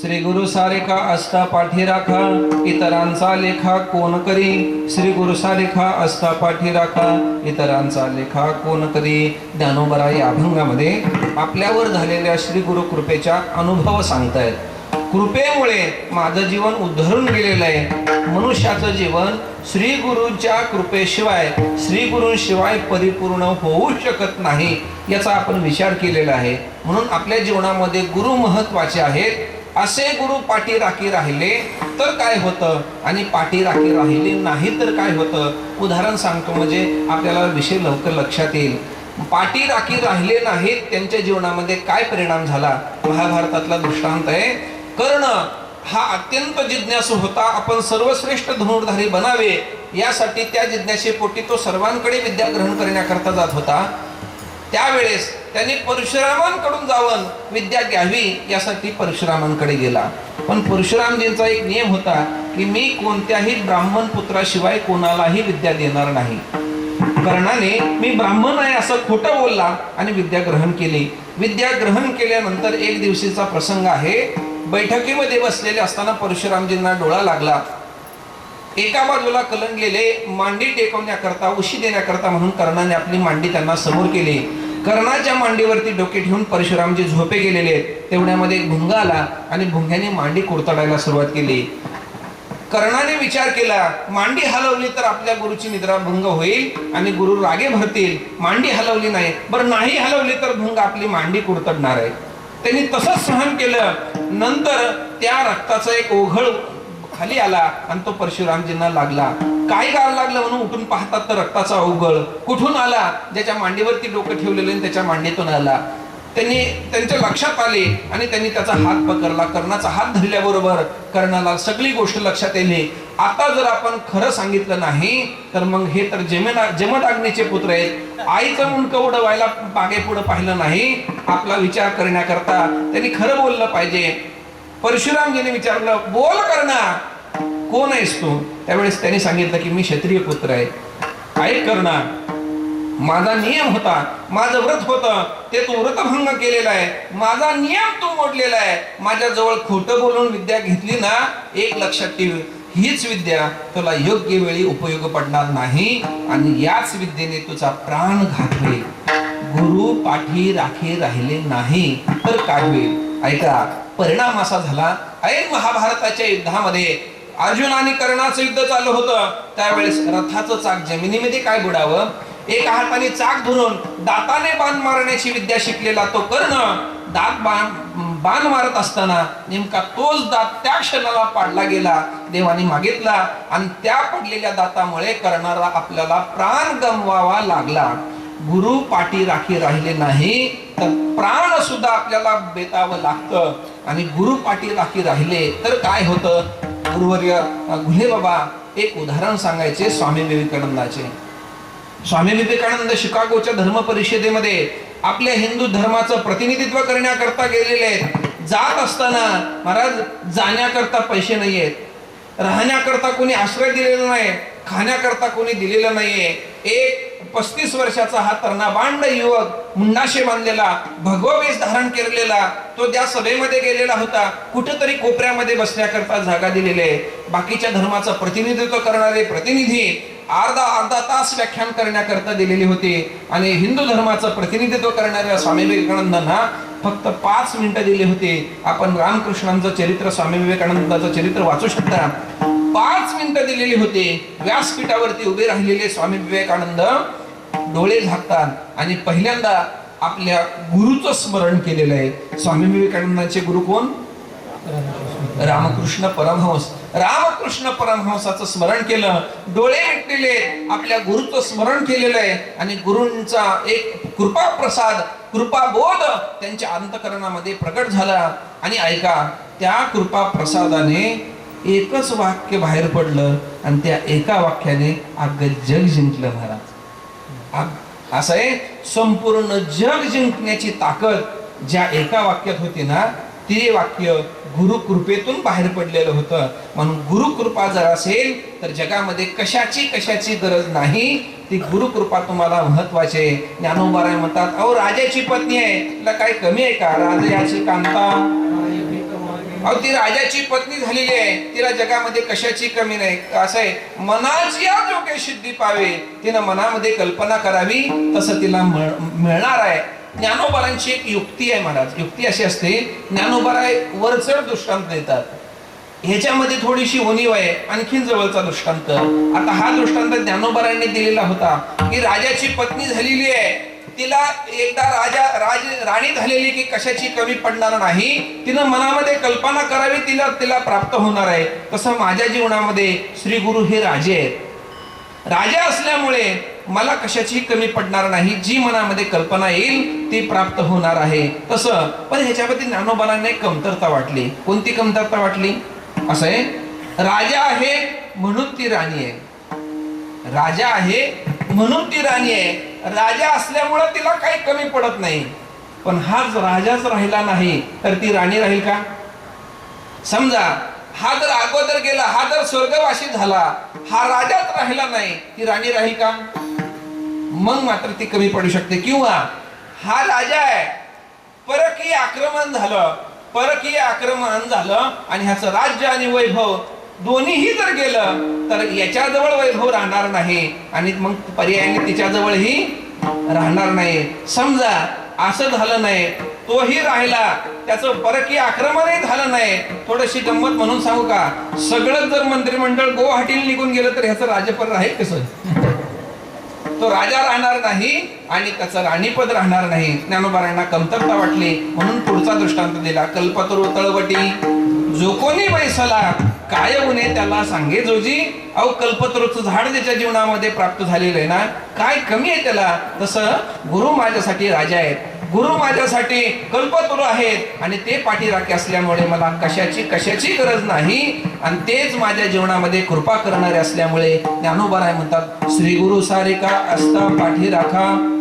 श्री गुरु सारेखा असता पाठी राखा इतरांचा लेखा कोण करी? श्री गुरु सारेखा असता पाठी राखा इतरांचा लेखा कोण करी? ज्ञानोबरा या अभंगामध्ये आपल्यावर झालेल्या श्री गुरु कृपेच्या अनुभव सांगतायत. कृपेमुळे माझं जीवन उद्धरून गेलेलं आहे. मनुष्याचं जीवन श्री गुरूच्या कृपेशिवाय श्री गुरूंशिवाय परिपूर्ण होऊ शकत नाही याचा आपण विचार केलेला आहे. म्हणून आपल्या जीवनामध्ये गुरु महत्त्वाचे आहेत. असे गुरु पाठी राखी राहिले तर काय होतं? आणि पाठी राखी राहिली नाही तर काय होतं? उदाहरण सांगतो म्हणजे आपल्याला विषय लवकर लक्षात येईल. पाठी राखी राहिले नाहीत त्यांच्या जीवनामध्ये काय परिणाम झाला? महाभारतातला दृष्टांत आहे कर्ण हा अत्यंत जिज्ञासू होता आपण सर्वश्रेष्ठ धनुर्धारी बनावे यासाठी त्या जिज्ञासेपोटी तो सर्वांकडे विद्या ग्रहण करण्याकरता जात होता. त्यावेळेस त्यांनी परशुरामांकडून जाऊन विद्या घ्यावी यासाठी परशुरामांकडे गेला. पण परशुरामजींचा एक नियम होता की मी कोणत्याही ब्राह्मण पुत्राशिवाय कोणालाही विद्या देणार नाही. कर्णाने मी ब्राह्मण आहे असं खोटं बोलला आणि विद्या ग्रहण केली. विद्या ग्रहण केल्यानंतर एक दिवशीचा प्रसंग आहे. बैठकीमध्ये बसलेले असताना परशुरामजींना डोळा लागला. एका बाजूला कलंगलेले मांडी टेकवण्याकरता उशी देण्याकरता म्हणून कर्णाने आपली मांडी त्यांना समोर केली. कर्णाच्या मांडीवरती डोके ठेवून परशुरामजी झोपे गेलेले आहेत. तेवढ्यामध्ये एक भुंगा आला आणि भुंग्याने मांडी कुरतडायला सुरुवात केली. कर्णाने विचार केला मांडी हलवली तर आपल्या गुरुची निद्रा भंग होईल आणि गुरु रागे भरतील. मांडी हलवली नाही. बरं नाही हलवली तर भंग आपली मांडी कुरतडणार आहे. त्यांनी तसंच सहन केलं. नंतर त्या रक्ताचा एक ओघळ खाली आला आणि तो परशुरामजींना लागला. काय गार लागलं म्हणून उठून पाहतात तर रक्ताचा अवघड कुठून आला? ज्याच्या मांडीवरती डोकं ठेवलेलं आणि त्याच्या मांडीतून आला. त्यांनी त्यांच्या लक्षात आले आणि त्यांनी त्याचा हात पकडला. कर्णाचा हात धरल्याबरोबर कर्णाला सगळी गोष्ट लक्षात येणे. आता जर आपण खरं सांगितलं नाही तर मग हे तर जमेना जमदाग्नीचे पुत्र आहेत. आईचं मुंडक उडवायला मागे पुढे पाहिलं नाही. आपला विचार करण्याकरता त्यांनी खरं बोललं पाहिजे. परशुरामजीने विचारलं बोल कर्णा कोण आहेस तू? त्यावेळेस त्यांनी सांगितलं की मी क्षत्रिय पुत्र आहे. ऐक करणार? माझा नियम होता माझं व्रत होतं ते तू व्रतभंग केलेला आहे. माझा नियम तू मोडलेला आहे. माझ्याजवळ खोटं बोलून विद्या घेतली ना एक लक्षात ठेव. हीच विद्या तुला योग्य वेळी उपयोग पडणार नाही आणि याच विद्येने तुझा प्राण घात होईल गुरु पाठी राखी राहिले नाही तर काय होईल? ऐका परिणाम असा झाला ऐन महाभारताच्या युद्धामध्ये अर्जुन आणि कर्णाचं युद्ध चालू होतं. त्यावेळेस रथाचं चाक जमिनीमध्ये काय बुडावं? एका हाताने चाक धरून दाताने बाण मारण्याची विद्या शिकलेला तो कर्ण दात बाण बाण मारत असताना नेमका तोच दात त्या क्षणाला पाडला गेला देवाने मागितला आणि त्या पडलेल्या दातामुळे कर्णाला आपल्याला प्राण गमवावा लागला. गुरु पाठी राखी राहिले नाही तर प्राण सुद्धा आपल्याला बेतावं लागतं. आणि गुरु पाठी राखी राहिले तर काय होतं? गुरुवर्य घुले बाबा एक उदाहरण सांगायचे स्वामी विवेकानंदाचे. स्वामी विवेकानंद शिकागोच्या धर्म परिषदेमध्ये आपल्या हिंदू धर्माचं प्रतिनिधित्व करण्याकरता गेलेले आहेत. जात असताना महाराज जाण्याकरता पैसे नाही आहेत राहण्याकरता कोणी आश्रय दिलेला नाही खाण्याकरता कोणी दिलेलं नाहीये. एक पस्तीस वर्षाचा हा तरणा युवक मुंडाशे बांधलेला भगवा वेश धारण केलेला तो त्या सभेमध्ये गेलेला होता. कुठेतरी कोपऱ्यामध्ये बसण्याकरता जागा दिलेली आहे. बाकीच्या धर्माचं प्रतिनिधित्व करणारे प्रतिनिधी अर्धा अर्धा तास व्याख्यान करण्याकरता दिलेली होती. आणि हिंदू धर्माचं प्रतिनिधित्व करणाऱ्या स्वामी विवेकानंदांना फक्त पाच मिनिटं दिली होती. आपण रामकृष्णांचं चरित्र स्वामी विवेकानंदाचं चरित्र वाचू शकता. पाच मिनिटं दिलेली होती. व्यासपीठावरती उभे राहिलेले स्वामी विवेकानंद डोळे झाकतात आणि पहिल्यांदा आपल्या गुरुचं स्मरण केलेलं आहे. स्वामी विवेकानंदांचे गुरु कोण? रामकृष्ण परमहंस. रामकृष्ण परमहंसाचं स्मरण केलं. डोळे मिटलेले आपल्या गुरुचं स्मरण केलेलं आहे. आणि गुरूंचा एक कृपा प्रसाद कृपा बोध त्यांच्या अंतकरणामध्ये प्रकट झाला. आणि ऐका त्या कृपा प्रसादाने एकच वाक्य बाहेर पडलं आणि त्या एका वाक्याने अगं जग जिंकलं महाराज. असं आहे संपूर्ण जग जिंकण्याची ताकद ज्या एका वाक्यात होती ना ते वाक्य गुरुकृपेतून बाहेर पडलेलं होतं. म्हणून गुरुकृपा जर असेल तर जगामध्ये कशाची कशाची गरज नाही ती गुरुकृपा तुम्हाला महत्वाची आहे. ज्ञानोबाराय म्हणतात अहो राजाची पत्नी आहे तिला काही कमी आहे का? राजाची कांता अहो ती राजाची पत्नी झालेली आहे. तिला जगामध्ये कशाची कमी नाही. असं आहे. मनाची जो काही सिद्धी पावे. तिनं मनामध्ये कल्पना करावी तसं तिला मिळणार आहे. ज्ञानोबारांची एक युक्ती आहे महाराज. युक्ती अशी असते ज्ञानोबाराय वरचढ दृष्टांत देतात. ह्याच्यामध्ये थोडीशी उणीव आहे. आणखीन जवळचा दृष्टांत. आता हा दृष्टांत ज्ञानोबारांनी दिलेला होता की राजाची पत्नी झालेली आहे. तिला एकदा राजा राज राणी झालेली की कशाची कमी पडणार नाही तिनं मनामध्ये कल्पना करावी तिला तिला प्राप्त होणार आहे. तसं माझ्या जीवनामध्ये श्री गुरु हे राजे आहेत. राजा असल्यामुळे मला कशाची कमी पडणार नाही जी मनामध्ये कल्पना येईल ती प्राप्त होणार आहे. तसं पण ह्याच्यामध्ये ज्ञानोबांना कमतरता वाटली. कोणती कमतरता वाटली? असं आहे. राजा आहे म्हणून ती राणी आहे. राजा आहे म्हणून ती राणी आहे. राजा असल्यामुळं तिला काही कमी पडत नाही. पण हाच राजाच राहिला नाही तर ती राणी राहील का? समजा हा जर अगोदर गेला हा जर स्वर्गवासी झाला हा राजाच राहिला नाही ती राणी राहील का? मग मात्र ती कमी पडू शकते. किंवा हा राजा आहे परकीय आक्रमण झालं परकीय आक्रमण झालं आणि ह्याचं राज्य आणि वैभव दोन्हीही जर गेलं तर याच्याजवळ वैभव राहणार नाही. आणि मग पर्यायाने तिच्याजवळही राहणार नाही. समजा असं झालं नाही तोही राहिला त्याचं परकी आक्रमणही झालं नाही. थोडीशी गंमत म्हणून सांगू का? सगळं जर मंत्रिमंडळ गुवाहाटीला निघून गेलं तर ह्याचं राजपद राहील कसं तो राजा राहणार नाही आणि त्याचं राणीपद राहणार नाही. ज्ञानोबारांना कमतरता वाटली म्हणून पुढचा दृष्टांत दिला. कल्पतरू तळवटी जो कोणी बैसला काय उणे त्याला सांगे जोजी. अहो कल्पतरूचं झाड त्याच्या जीवनामध्ये प्राप्त झालेलं आहे ना? काय कमी आहे त्याला? तसं गुरु माझ्यासाठी राजा आहेत. गुरु माझ्यासाठी कल्पतरू आहेत. आणि ते पाठीराखे असल्यामुळे मला कशाची कशाची गरज नाही. आणि तेच माझ्या जीवनामध्ये कृपा करणारे असल्यामुळे ज्ञानोबाराय म्हणतात श्री गुरु सारिका असता पाठी राखा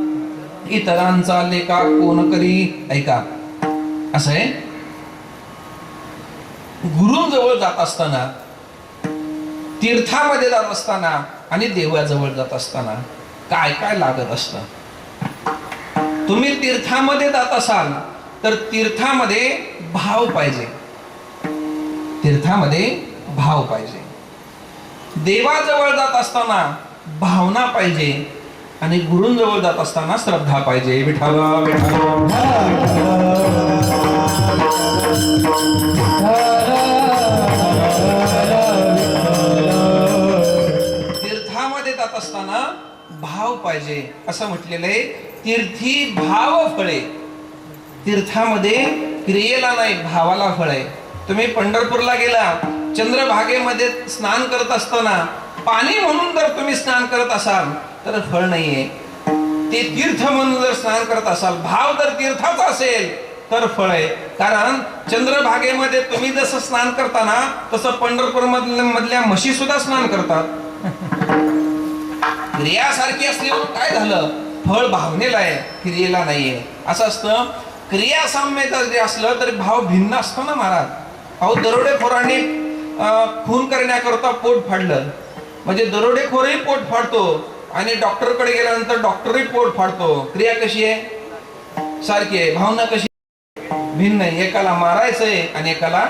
इतरांचा लेखा कोण करी? ऐका. असं आहे? गुरूंजवळ जात असताना तीर्थामध्ये जात असताना आणि देवाजवळ जात असताना काय काय लागत असतं? तुम्ही तीर्थामध्ये जात असाल तर तीर्थामध्ये भाव पाहिजे. तीर्थामध्ये भाव पाहिजे. देवाजवळ जात असताना भावना पाहिजे आणि गुरूंजवळ जात असताना श्रद्धा पाहिजे. विठाला विठाला असताना भाव पाहिजे असं म्हटलेलं आहे. तीर्थी भाव फळे. तीर्थामध्ये क्रियेला नाही भावाला फळ आहे. तुम्ही पंढरपूरला गेला चंद्रभागेमध्ये स्नान करत असताना पाणी म्हणून जर तुम्ही स्नान करत असाल तर फळ नाहीये. ते तीर्थ म्हणून जर स्नान करत असाल भाव जर तीर्थाचा असेल तर फळ आहे. कारण चंद्रभागेमध्ये तुम्ही जसं स्नान करताना तसं पंढरपूर मधल्या मधल्या म्हशी सुद्धा स्नान करतात. क्रियासारखी असली म्हणून काय झालं? फळ भावनेला आहे क्रियेला नाहीये. असं असतं क्रिया साम्यता जरी असलं तरी भाव भिन्न असतो ना महाराज. अहो दरोडेखोराने खून करण्याकरता पोट फाडलं. म्हणजे दरोडेखोरही पोट फाडतो आणि डॉक्टरकडे गेल्यानंतर डॉक्टरही पोट फाडतो. क्रिया कशी आहे? सारखी आहे. भावना कशी? भिन्न आहे. एकाला मारायचंय आणि एकाला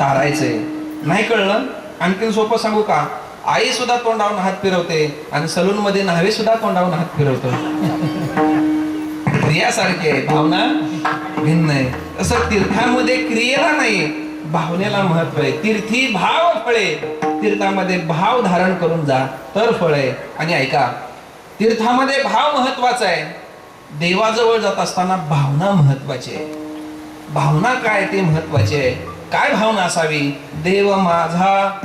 तारायचंय. नाही कळलं? आणखीन सोपं सांगू का? आई सुद्धा तोंडावून हात फिरवते आणि सलून मध्ये न्हावे सुद्धा तोंडावून हात फिरवतो. क्रियासारखी आहे भावना भिन्न आहे. तसं तीर्थामध्ये क्रियेला नाही भावनेला महत्त्व आहे. तीर्थी भाव फळे. तीर्थामध्ये भाव धारण करून जा तर फळ आहे. आणि ऐका तीर्थामध्ये भाव महत्त्वाचा आहे. देवाजवळ जात असताना भावना महत्वाची आहे. भावना काय ते महत्त्वाचे आहे. काय भावना असावी? देव माझा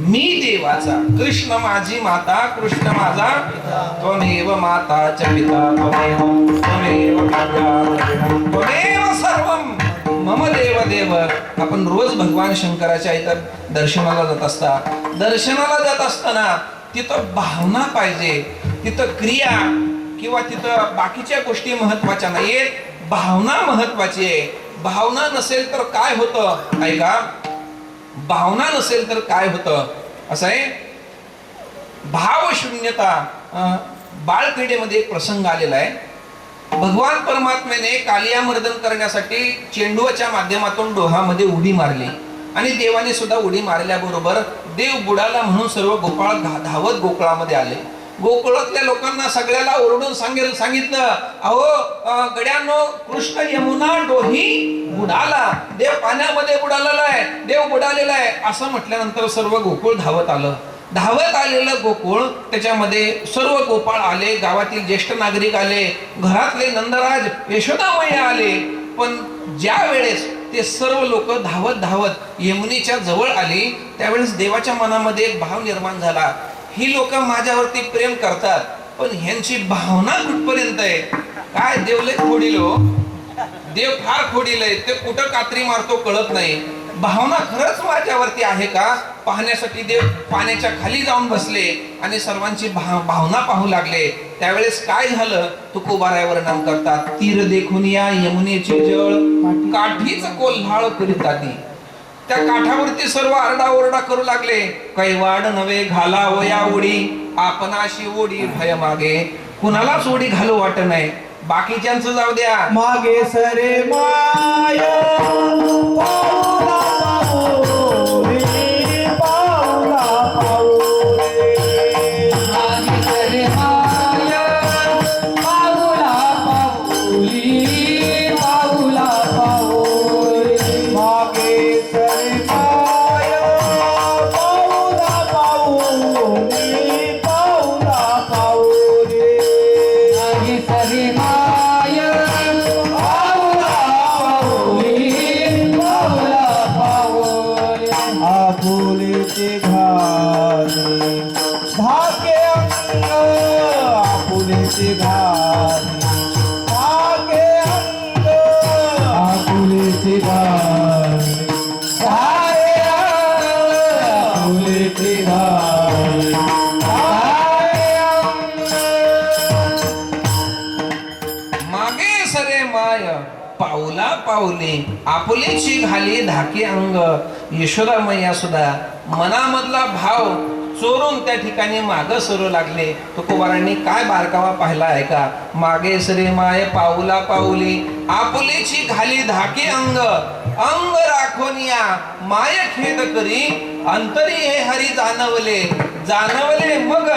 मी देवाचा. कृष्ण माझी माता कृष्ण माझा त्वमेव माता च पिता त्वमेव त्वमेव त्वमेव सर्वम मम देव देव. आपण रोज भगवान शंकराच्या इतर दर्शनाला जात असता. दर्शनाला जात असताना तिथं भावना पाहिजे. तिथं क्रिया किंवा तिथं बाकीच्या गोष्टी महत्त्वाच्या नाहीयेत. भावना महत्वाची आहे. भावना नसेल तर काय होतं? ऐका. भावना नसेल तर काय होतं? असं आहे? भावशून्यता अं, बाळक्रीडेमध्ये एक प्रसंग आलेला आहे. भगवान परमात्म्याने कालिया मर्दन करण्यासाठी चेंडूच्या माध्यमातून डोहामध्ये उडी मारली. आणि देवाने सुद्धा उडी मारल्याबरोबर देव बुडाला म्हणून सर्व गोपाळ धा- धावत गोकुळामध्ये आले. गोकुळातल्या लोकांना सगळ्याला ओरडून सांगेल सांगितलं अहो गड्यानो गड्यांनो कृष्ण यमुना डोही बुडाला. देव पाण्यामध्ये बुडालेला आहे देव बुडालेला आहे. असं म्हटल्यानंतर सर्व गोकुळ धावत आलं. धावत आलेलं गोकुळ त्याच्यामध्ये सर्व गोपाळ आले गावातील ज्येष्ठ नागरिक आले घरातले नंदराज यशोदामय्या आले. पण ज्या वेळेस ते सर्व लोक धावत धावत यमुनेच्या जवळ आली त्यावेळेस देवाच्या मनामध्ये एक भाव निर्माण झाला. ही लोक माझ्यावरती प्रेम करतात पण ह्यांची भावना कुठपर्यंत आहे? काय देवले खोडील हो देव फार खोडील आहे ते कुठं कात्री मारतो कळत नाही. भावना खरंच माझ्यावरती आहे का? पाहण्यासाठी देव पाण्याच्या खाली जाऊन बसले आणि सर्वांची भाव- भावना पाहू लागले. त्यावेळेस काय झालं? तुकोबाराय वर्णन करतात तीर देखून या यमुनेची जळ काठीच कोल्हाळ करीताती त्या काठावरती सर्व आरडाओरडा करू लागले. कैवाड नवे घाला वया ओढी आपणाशी ओढी भय मागे. कुणालाच ओढी घालू वाट नाही. बाकीच्यांचं जाऊ द्या. मागे सरे माया. मागे सरे माय पाऊला पाऊले आपुलीची घाली धाके अंग. यशोदा मैया सुद्धा मनामधला भाव चोरून त्या ठिकाणी माग सरू लागले. तुकोबारांनी काय बारकावा पाहिला आहे का? मागे सरे माय पाऊला पाऊली. आपुलीची घाली धाके अंग. अंग राखोनिया माय खेद करी. अंतरी हे हरी जाणवले. जाणवले मग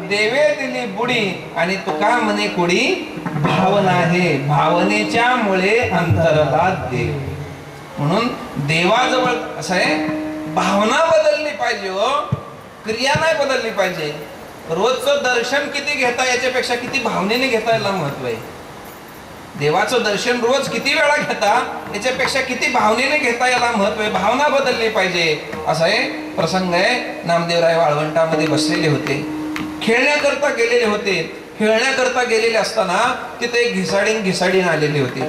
देवे दिली बुडी. आणि तुका म्हणे कुडी भावना आहे. भावनेच्या मुळे अंतरला देव. म्हणून देवाजवळ असं आहे भावना बदलली पाहिजे हो. क्रिया नाही बदलली पाहिजे. रोजचं दर्शन किती घेता याच्यापेक्षा किती भावनेने घेता याला महत्त्व आहे. देवाचं दर्शन रोज किती वेळा घेता याच्यापेक्षा किती भावनेने घेता याला महत्त्व आहे. भावना बदलली पाहिजे. असा आहे प्रसंग आहे. नामदेवराय वाळवंटामध्ये बसलेले होते. खेळण्याकरता गेलेले होते. खेळण्याकरता गेलेले असताना तिथे एक घिसाडीन घिसाडीन आलेले होते.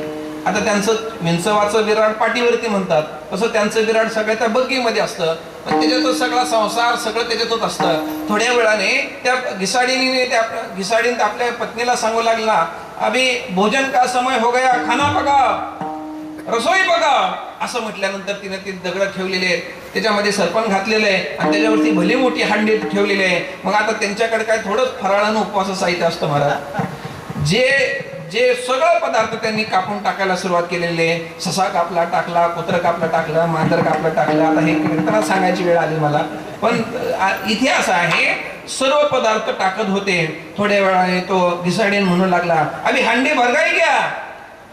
आता त्यांचं विंचवाचं विराट पाठीवरती म्हणतात. तसं त्यांचं विराट सगळ्या त्या बग्गीमध्ये असतं. आणि त्याच्यातच सगळा संसार सगळं त्याच्यातच असतं. थोड्या वेळाने त्या घिसाडीने त्या घिसाडीन आपल्या पत्नीला सांगू लागला अभि भोजन का समय हो गया? खाना बघा रसोई बघा असं म्हटल्यानंतर तिने ती दगड ठेवलेले आहेत त्याच्यामध्ये सरपण घातलेलं आहे आणि त्याच्यावरती भली मोठी हांडी ठेवलेली आहे. मग आता त्यांच्याकडे काय थोडंच फराळानं उपवास साहित्य असतं महाराज. जे जे सगळं पदार्थ त्यांनी कापून टाकायला सुरुवात केलेली आहे. ससा कापला टाकला कुत्र कापला टाकलं मांजर कापलं टाकलं. आता हे कीर्तना सांगायची वेळ आली मला. पण इतिहास आहे सर्व पदार्थ टाकत होते. थोड्या वेळाने तो घिसाडेन म्हणू लागला अभि हांडी भरगाई घ्या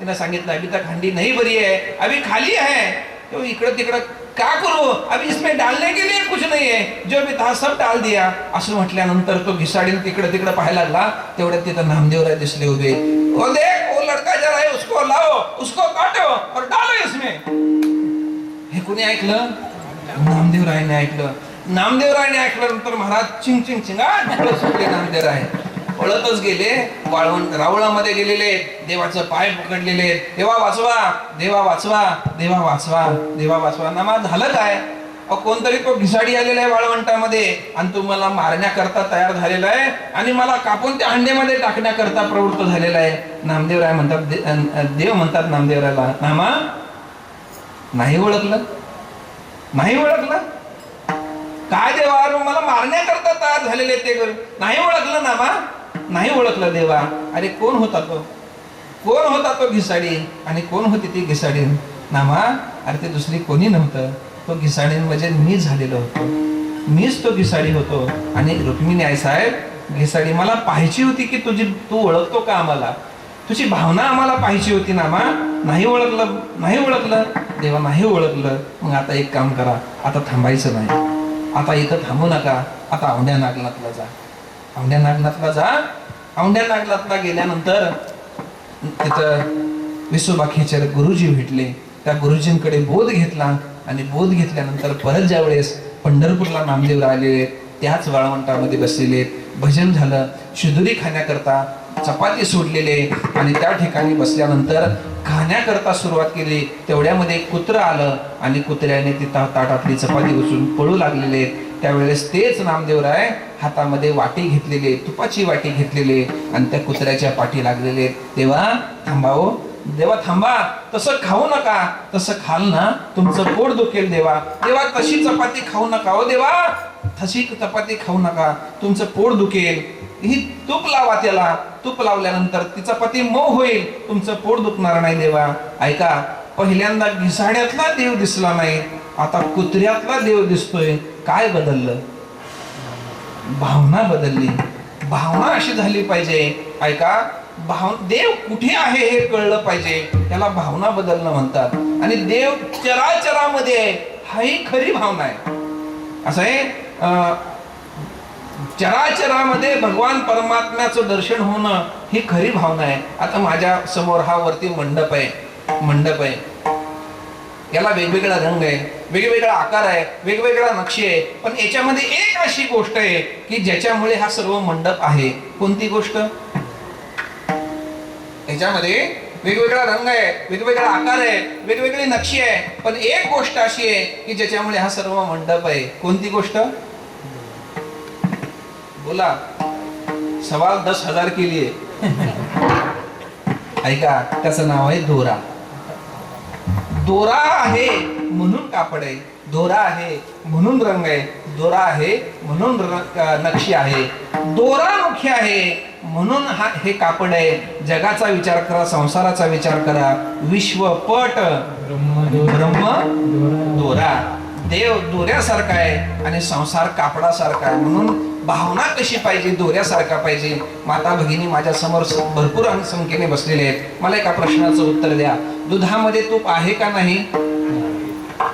तिने सांगितलं अभि तक हंडी नाही बरी आहे अभी खाली आहे तो इकडं तिकडं का करू? अभी इसमें डालने के लिए कुछ नहीं है। जो मी तहा सब डाल दिया। असं म्हटल्यानंतर तो घिसाडीन तिकडे तिकडे पाहायला लागला. तेवढ्यात तिथं नामदेवराय दिसले होते ओ देख वो लड़का जरा है उसको लाओ उसको काटो और डालो इसमें. हे कोणी ऐकलं? नामदेवरायने ऐकलं. नामदेवरायने ऐकल्यानंतर महाराज चिंग चिंग चिंगा सुटले नामदेवराय. पळतच गेले. वाळवण रावळामध्ये गेलेले. देवाचं पाय पकडलेले देवा वाचवा देवा वाचवा देवा वाचवा देवा वाचवा. नामा झालं काय? अहो, कोणतरी तो घिसाडी आलेला आहे वाळवंटामध्ये आणि तू मला मारण्याकरता तयार झालेला आहे आणि मला कापून त्या हंडेमध्ये टाकण्याकरता प्रवृत्त झालेला आहे. नामदेवराय म्हणतात देव म्हणतात नामदेवरायला. नामा? नाही ओळखलं. नाही ओळखलं? काय देवा मला मारण्याकरता तयार झालेले ते नाही ओळखलं नामा? नाही ओळखलं देवा. अरे कोण होता तो? कोण होता तो घिसाडी? आणि कोण होती ती घिसाडी? नामा अरे ते दुसरी कोणी नव्हतं. तो घिसाडी म्हणजे मी झालेलो होतो. मीच तो घिसाडी होतो. आणि रुक्मिणी आई साहेब घिसाडी मला पाहायची होती की तुझी तू ओळखतो का आम्हाला? तुझी भावना आम्हाला पाहिजे होती नामा. नाही ओळखलं नाही ओळखलं. देवा नाही ओळखलं. मग आता एक काम करा. आता थांबायचं नाही. आता इथं थांबू नका. आता औंढ्या नागनाथला जा. औंढ्या नागनाथला जा. औंढ्या नागनाथला गेल्यानंतर तिथं विसोबाखेचर गुरुजी भेटले. त्या गुरुजींकडे बोध घेतला आणि बोध घेतल्यानंतर परत ज्या वेळेस पंढरपूरला नामदेव राहिलेले त्याच वाळवंटामध्ये बसलेले भजन झालं शिदुरी खाण्याकरता चपाती सोडलेले आणि त्या ठिकाणी बसल्यानंतर खाण्याकरता सुरुवात केली. तेवढ्यामध्ये कुत्रं आलं आणि कुत्र्याने ती ता- ताटातली चपाती उचलून पळू लागलेले. त्यावेळेस तेच नामदेवराय हातामध्ये वाटी घेतलेले तुपाची वाटी घेतलेले आणि त्या कुत्र्याच्या पाठी लागलेले. तेव्हा थांबावो हो. देवा थांबा. तसं खाऊ नका. तसं खाल ना. तुमचं पोट दुखेल देवा. देवा तशी चपाती खाऊ नका हो देवा. तशी चपाती खाऊ नका. तुमचं पोट दुखेल. ही तूप लावा त्याला. तूप लावल्यानंतर ती चपाती मऊ होईल. तुमचं पोट दुखणार नाही देवा. ऐका पहिल्यांदा घिसाड्यातला देव दिसला नाही. आता कुत्र्यातला देव दिसतोय. काय बदललं? भावना बदलली. भावना अशी झाली पाहिजे. ऐका भाव देव कुठे आहे हे कळलं पाहिजे. त्याला भावना बदलणं म्हणतात. आणि देव चराचरामध्ये आहे हा ही खरी भावना आहे. असं आहे? अं, चराचरामध्ये भगवान परमात्म्याचं दर्शन होणं ही खरी भावना आहे. आता माझ्यासमोर हा वरती मंडप आहे. मंडप आहे. याला वेगवेगळा रंग आहे. वेगवेगळा आकार आहे वेगवेगळा नक्षी आहे पण याच्यामध्ये एक अशी गोष्ट आहे की ज्याच्यामुळे हा सर्व मंडप आहे. कोणती गोष्ट? याच्यामध्ये वेगवेगळा रंग आहे वेगवेगळा आकार आहे वेगवेगळी नक्षी आहे पण एक गोष्ट अशी आहे की ज्याच्यामुळे हा सर्व मंडप आहे. कोणती गोष्ट? बोला. सवाल दस हजार केली ऐका त्याचं नाव आहे दोरा दोरा आहे म्हणून कापड आहे. दोरा आहे म्हणून रंग आहे. दोरा आहे म्हणून नक्षी आहे. दोरा मुख्य आहे म्हणून हा हे कापड आहे. जगाचा विचार करा संसाराचा विचार करा. विश्वपट ब्रह्म दोरा. देव दोऱ्यासारखा आहे आणि संसार कापडासारखा आहे. म्हणून भावना कशी पाहिजे? दोऱ्यासारखा पाहिजे. माता भगिनी माझ्यासमोर भरपूर संख्येने बसलेले आहेत. मला एका प्रश्नाचं उत्तर द्या. दुधामध्ये तूप आहे का नाही?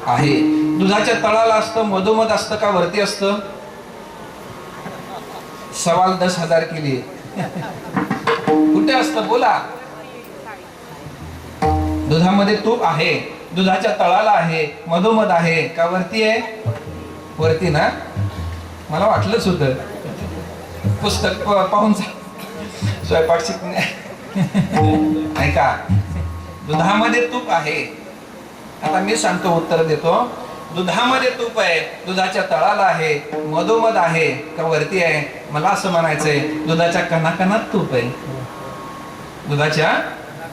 आहे. दुधाच्या तळाला असतं मधोमध असतं का वरती असतं? सवाल दस हजार केली. कुठे असतं? बोला. दुधामध्ये तूप आहे. दुधाच्या तळाला आहे. मधोमध आहे. का वरती आहे? वरती ना? मला वाटलंच होत. पुस्तक पाहून जा. स्वयंपाक शिकणे. ऐका दुधामध्ये तूप आहे. आता मी सांगतो उत्तर देतो. दुधामध्ये तूप आहे. दुधाच्या तळाला आहे. मधोमध आहे. का वरती आहे? मला असं म्हणायचंय दुधाच्या कणाकणात तूप आहे. दुधाच्या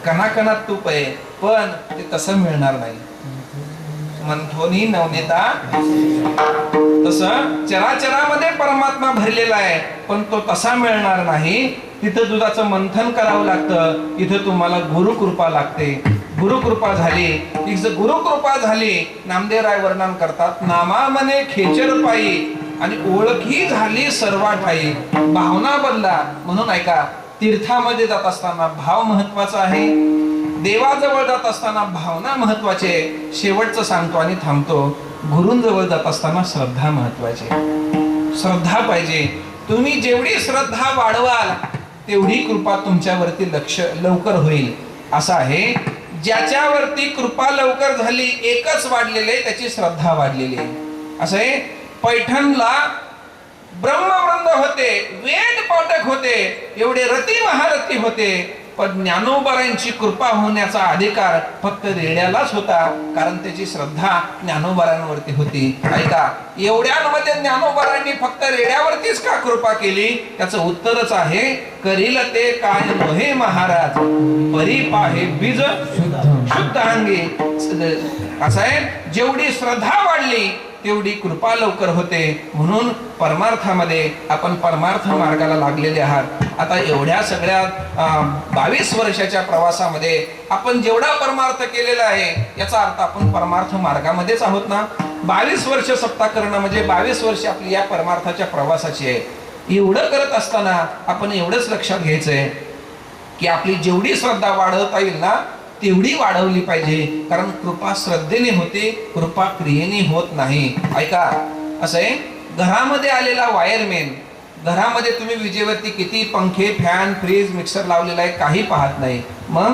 कणाकणात तूप आहे. पण ते तसं मिळणार नाही. मंथोनी नवनेता. तसं चराचरामध्ये परमात्मा भरलेला आहे पण तो तसा मिळणार नाही. तिथं दुधाचं मंथन करावं लागतं. इथं तुम्हाला गुरुकृपा लागते. गुरुकृपा झाली. की जर गुरुकृपा झाली नामदेव राय वर्णन करतात नामामने खेचर पायी आणि ओळखी झाली सर्वा ठाई भावना बदला. म्हणून ऐका तीर्थामध्ये जात असताना भाव महत्त्वाचा आहे. देवाजवळ जात असताना भावना महत्वाची आहे. शेवटचं सांगतो आणि थांबतो. गुरूंजवळ जात असताना श्रद्धा महत्वाची आहे. श्रद्धा पाहिजे. तुम्ही जेवढी श्रद्धा वाढवाल तेवढी कृपा तुमच्यावरती लक्ष लवकर होईल. असं आहे. ज्याच्यावरती कृपा लवकर झाली एकच वाढलेले त्याची श्रद्धा वाढलेली आहे. असं आहे. पैठणला ब्रह्मवृंद होते वेद पाठक होते एवढे रती महारथी होते. पण ज्ञानोबारांची कृपा होण्याचा अधिकार फक्त रेड्यालाच होता कारण त्याची श्रद्धा ज्ञानोबारांवरती होती. ऐका एवढ्यांमध्ये ज्ञानोबारांनी फक्त रेड्यावरतीच का कृपा केली? त्याचं उत्तरच आहे करील ते काय मोहे महाराज. परी पाहे बीज शुद्ध शुद्ध अंगी असं आहे जेवढी श्रद्धा वाढली तेवढी कृपा लवकर होते. म्हणून परमार्थामध्ये आपण परमार्थ मार्गाला लागलेले आहात. आता एवढ्या सगळ्या बावीस वर्षाच्या प्रवासामध्ये आपण जेवढा परमार्थ केलेला आहे याचा अर्थ आपण परमार्थ मार्गामध्येच आहोत ना? बावीस वर्ष सत्ता करणं म्हणजे बावीस वर्ष आपली या परमार्थाच्या प्रवासाची आहे. एवढं करत असताना आपण एवढंच लक्षात घ्यायचंय की आपली जेवढी श्रद्धा वाढवता येईल ना तेवढी वाढवली पाहिजे. कारण कृपा श्रद्धेने होते कृपा क्रियेने होत नाही. ऐका असं आहे? घरामध्ये आलेला वायरमॅन घरामध्ये तुम्ही विजेवरती किती पंखे फॅन फ्रीज मिक्सर लावलेला आहे काही पाहत नाही. मग?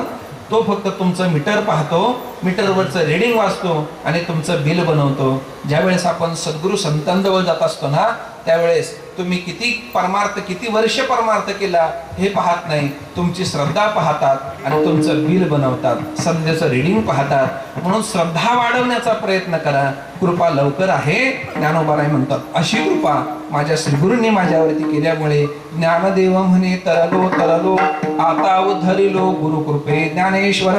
तो फक्त तुमचं मीटर पाहतो मीटरवरचं रिडिंग वाचतो आणि तुमचं बिल बनवतो. ज्यावेळेस आपण सद्गुरू संतांजवळ जात असतो ना त्यावेळेस तुम्ही किती परमार्थ किती वर्ष परमार्थ केला हे पाहत नाही. तुमची श्रद्धा पाहतात आणि तुमचं बिल बनवतात. सध्याचं रिडिंग पाहतात. म्हणून श्रद्धा वाढवण्याचा प्रयत्न करा. कृपा लवकर आहे. ज्ञानोबाराय म्हणतात अशी कृपा माझ्या श्रीगुरूंनी माझ्यावरती केल्यामुळे ज्ञानदेव म्हणे तरलो तरलो आता उद्धरिलो गुरुकृपे ज्ञानेश्वर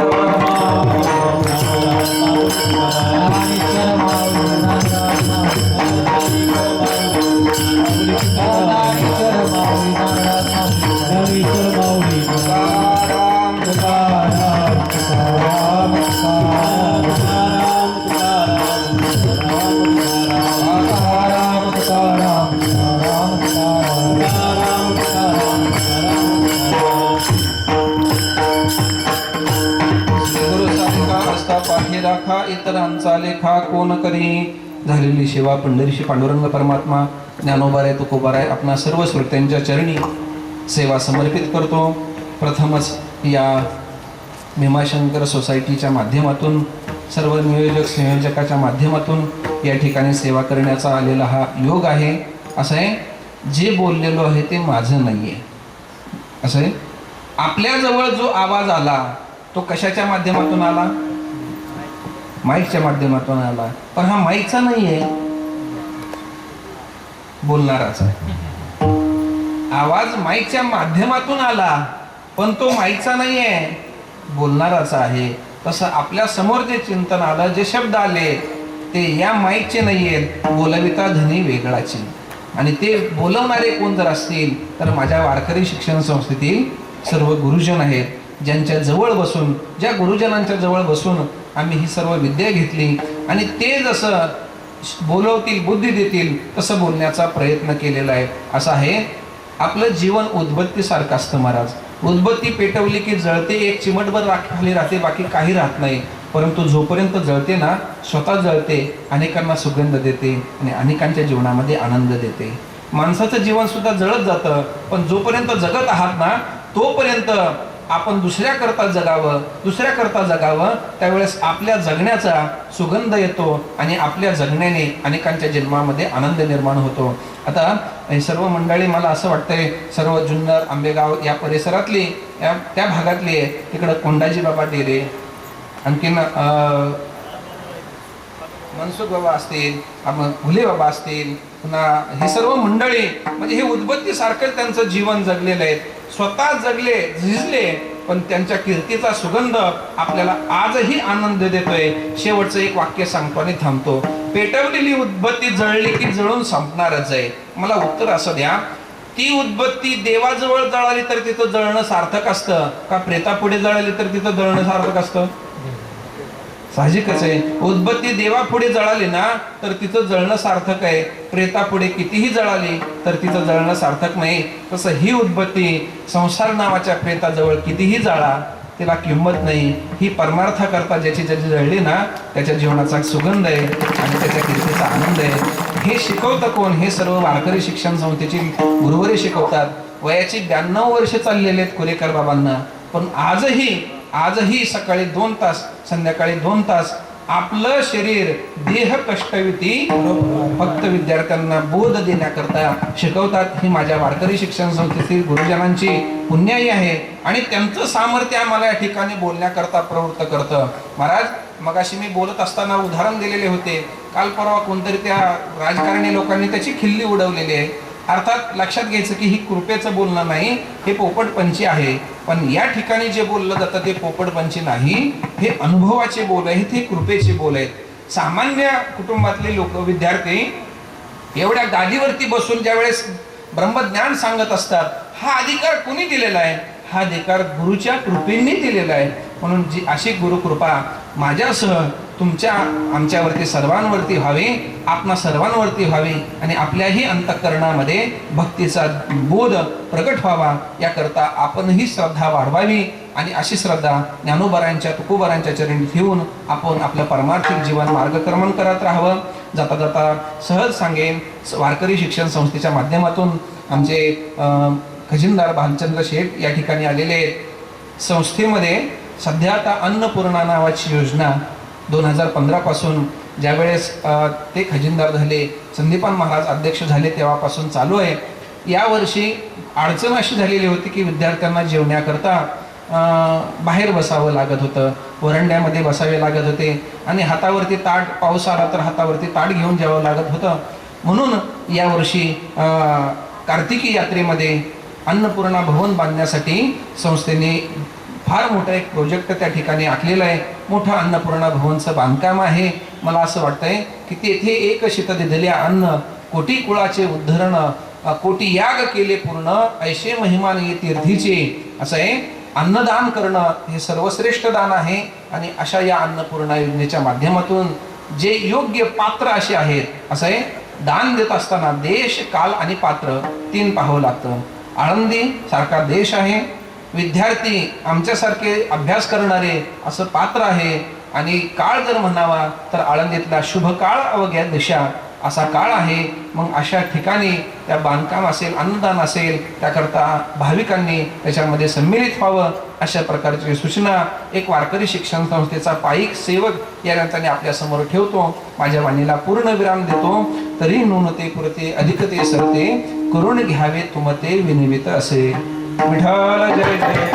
राखा इतरांचा लेखा कोण करी? झालेली सेवा पंढरीशी पांडुरंग परमात्मा ज्ञानोबाराय तुकोबाराय आपणा सर्व श्रोत्यांच्या चरणी सेवा समर्पित करतो. प्रथमच या भीमाशंकर सोसायटीच्या माध्यमातून सर्व नियोजक संयोजकाच्या माध्यमातून या ठिकाणी सेवा करण्याचा आलेला हा योग आहे. असं आहे जे बोललेलो आहे ते माझं नाही आहे असं आहे आपल्याजवळ जो आवाज आला तो कशाच्या माध्यमातून आला? माईकच्या माध्यमातून आला. पण हा माईकचा नाही आहे बोलणाराच आहे आवाज माईकच्या माध्यमातून आला पण तो माईकचा नाही आहे बोलणाराचा आहे. तसं आपल्यासमोर जे चिंतन आलं जे शब्द आले ते या माईकचे नाही आहेत बोलविता धनी वेगळाचे. आणि ते बोलवणारे कोण जर असतील तर माझ्या वारकरी शिक्षण संस्थेतील सर्व गुरुजन आहेत. ज्यांच्या जवळ बसून ज्या गुरुजनांच्या जवळ बसून आम्ही ही सर्व विद्या घेतली. आणि ते जसं बोलवतील बुद्धी देतील तसं बोलण्याचा प्रयत्न केलेला आहे. असं आहे आपलं जीवन उद्बत्तीसारखं असतं महाराज. उद्बत्ती पेटवली की जळते एक चिमटभर राख खाली राहते बाकी काही राहत नाही. परंतु जोपर्यंत जळते ना स्वतः जळते अनेकांना सुगंध देते आणि अनेकांच्या जीवनामध्ये आनंद देते. माणसाचं जीवनसुद्धा जळत जातं पण जोपर्यंत जगत आहात ना तोपर्यंत आपण दुसऱ्या करता जगावं दुसऱ्या करता जगावं त्यावेळेस आपल्या जगण्याचा सुगंध येतो आणि आपल्या जगण्याने अनेकांच्या जन्मामध्ये आनंद निर्माण होतो. आता हे सर्व मंडळी मला असं वाटतंय सर्व जुन्नर आंबेगाव या परिसरातली या त्या भागातली आहे तिकडं कोंडाजी बाबा डेरे आणखीन मनसुख बाबा असतील भुले बाबा असतील पुन्हा हे सर्व मंडळी म्हणजे हे उद्बत्ती सारखं त्यांचं जीवन जगलेलं आहे. स्वतः जगले झिजले पण त्यांच्या कीर्तीचा सुगंध आपल्याला आजही आनंद देतोय. शेवटचं एक वाक्य सांगतो आणि थांबतो. पेटवलेली उद्बत्ती जळली की जळून संपणारच आहे. मला उत्तर असं द्या. ती उद्बत्ती देवाजवळ जळाली तर तिथं जळणं सार्थक असतं. का प्रेतापुढे जळाली तर तिथं जळणं सार्थक असतं? साहजिकच आहे. उद्बत्ती देवापुढे जळाली ना तर तिचं जळणं सार्थक आहे. प्रेतापुढे कितीही जळाली तर तिचं जळणं सार्थक नाही. तसं ही उद्बत्ती संसार नावाच्या प्रेताजवळ कितीही जाळा तिला किंमत नाही. ही परमार्थाकरता ज्याची ज्याची जळली ना त्याच्या जीवनाचा सुगंध आहे आणि त्याच्या कीर्तीचा आनंद आहे. हे शिकवतं कोण? हे सर्व वारकरी शिक्षण संस्थेची गुरुवरे शिकवतात. वयाची ब्याण्णव वर्ष चाललेले आहेत कुरेकर बाबांना. पण आजही आजही सकाळी दोन तास संध्याकाळी दोन तास आपलं शरीर देह कष्टविती फक्त विद्यार्थ्यांना बोध देण्याकरता शिकवतात. ही माझ्या वारकरी शिक्षण संस्थेतील गुरुजनांची पुण्याई आहे आणि त्यांचं सामर्थ्य आम्हाला या ठिकाणी बोलण्याकरता प्रवृत्त करतं. महाराज मगाशी मी बोलत असताना उदाहरण दिलेले होते. काल परवा कोणतरी त्या राजकारणी लोकांनी त्याची खिल्ली उडवलेली आहे. अर्थात लक्षात घ्यायचं की ही कृपेचं बोलणं नाही हे पोपटपंची आहे. पण या ठिकाणी जे बोललं जातं ते पोपटपंची नाही हे अनुभवाचे बोल आहेत हे कृपेचे बोल आहेत. सामान्य कुटुंबातले लोक विद्यार्थी एवढ्या गादीवरती बसून ज्यावेळेस ब्रह्मज्ञान सांगत असतात हा अधिकार कोणी दिलेला आहे? हा अधिकार गुरुच्या कृपेने दिलेला आहे. म्हणून जी अशी गुरुकृपा माझ्यासह तुमच्या आमच्यावरती सर्वांवरती व्हावी आपणा सर्वांवरती व्हावी आणि आपल्याही अंतःकरणामध्ये भक्तीचा बोध प्रकट व्हावा याकरता आपणही श्रद्धा वाढवावी आणि अशी श्रद्धा ज्ञानोबरांच्या तुकोबरांच्या चरणी ठेवून आपण आपलं परमार्थिक जीवन मार्गक्रमण करत राहावं. जाता जाता सहज सांगेन वारकरी शिक्षण संस्थेच्या माध्यमातून आमचे खजिनदार भालचंद्र शेठ या ठिकाणी आलेले संस्थेमध्ये सध्या आता अन्नपूर्णा नावाची योजना दोन हजार पंधरापासून ज्यावेळेस ते खजिनदार झाले संदीपान महाराज अध्यक्ष झाले तेव्हापासून चालू आहे. यावर्षी अडचण अशी झालेली होती की विद्यार्थ्यांना जेवण्याकरता बाहेर बसावं लागत होतं वरंड्यामध्ये बसावे लागत होते आणि हातावरती ताट पाऊस आला तर हातावरती ताट घेऊन जावं लागत होतं. म्हणून यावर्षी कार्तिकी यात्रेमध्ये अन्नपूर्णा भवन बांधण्यासाठी संस्थेने फार मोठा एक प्रोजेक्ट त्या ठिकाणी आखलेला आहे. मोठं अन्नपूर्णा भवनचं बांधकाम आहे. मला असं वाटतंय की तेथे एक शीत दिलेल्या अन्न कोटी कुळाचे उद्धरण कोटी याग केले पूर्ण ऐशे महिमान ये तीर्थीचे. असं आहे अन्नदान करणं हे सर्वश्रेष्ठ दान आहे आणि अशा या अन्नपूर्णा योजनेच्या माध्यमातून जे योग्य पात्र असे आहेत असं आहे दान देत असताना देश काल आणि पात्र तीन पाहावं लागतं. आळंदी सारखा देश आहे. विद्यार्थी आमच्यासारखे अभ्यास करणारे असं पात्र आहे. आणि काळ जर म्हणावा तर आळंदीतला शुभ काळ अवघ्या दिशा असा काळ आहे. मग अशा ठिकाणी त्या बांधकाम असेल अन्नदान असेल त्याकरता भाविकांनी त्याच्यामध्ये सम्मिलित व्हावं अशा प्रकारची सूचना एक वारकरी शिक्षण संस्थेचा पायिक सेवक या ग्रंथाने आपल्यासमोर ठेवतो. माझ्या वाणीला पूर्ण विराम देतो. तरी नुनते पुरते अधिकते सरते करून घ्यावे तुमते विनिवित असे. विठाल जय जय